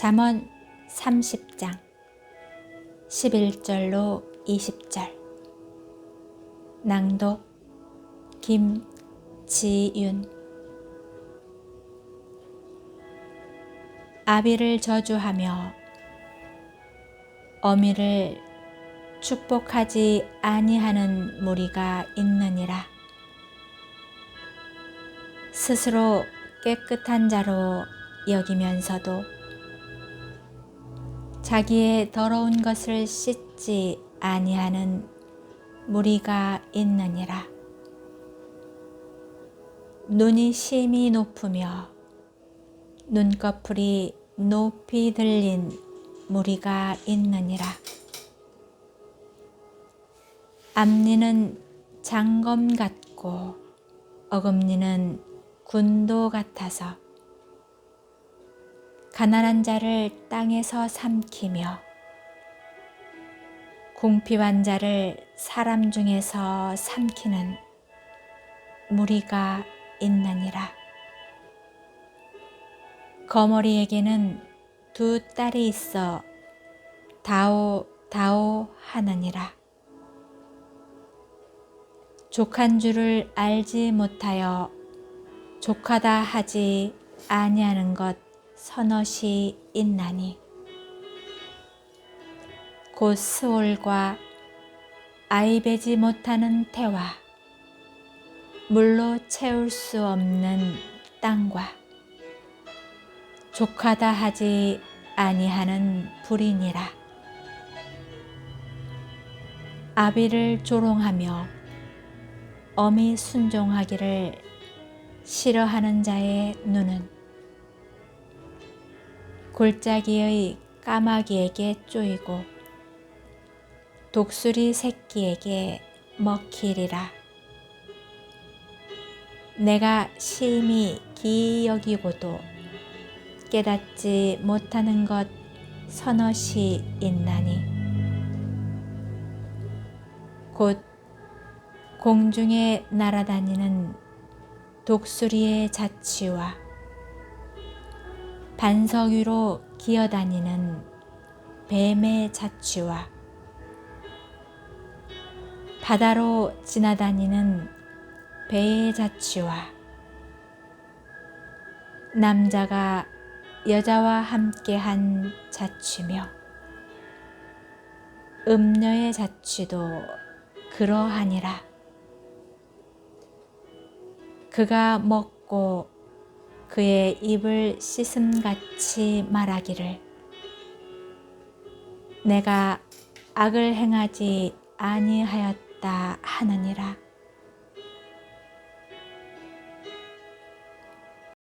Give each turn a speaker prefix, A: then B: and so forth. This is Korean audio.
A: 잠언 30장 11절로 20절 낭독 김지윤 아비를 저주하며 어미를 축복하지 아니하는 무리가 있느니라. 스스로 깨끗한 자로 여기면서도 자기의 더러운 것을 씻지 아니하는 무리가 있느니라. 눈이 심히 높으며 눈꺼풀이 높이 들린 무리가 있느니라. 앞니는 장검 같고 어금니는 군도 같아서 가난한 자를 땅에서 삼키며 궁핍한 자를 사람 중에서 삼키는 무리가 있느니라. 거머리에게는 두 딸이 있어 다오 다오 하느니라. 족한 줄을 알지 못하여 족하다 하지 아니하는 것 서너시 있나니? 곧 스올과 아이배지 못하는 태와 물로 채울 수 없는 땅과 족하다 하지 아니하는 불이니라. 아비를 조롱하며 어미 순종하기를 싫어하는 자의 눈은 골짜기의 까마귀에게 쪼이고 독수리 새끼에게 먹히리라. 내가 심히 기이 여기고도 깨닫지 못하는 것 서너시 있나니 곧 공중에 날아다니는 독수리의 자취와 반석 위로 기어다니는 뱀의 자취와 바다로 지나다니는 배의 자취와 남자가 여자와 함께한 자취며 음녀의 자취도 그러하니라. 그가 먹고 그의 입을 씻음같이 말하기를 내가 악을 행하지 아니하였다 하느니라.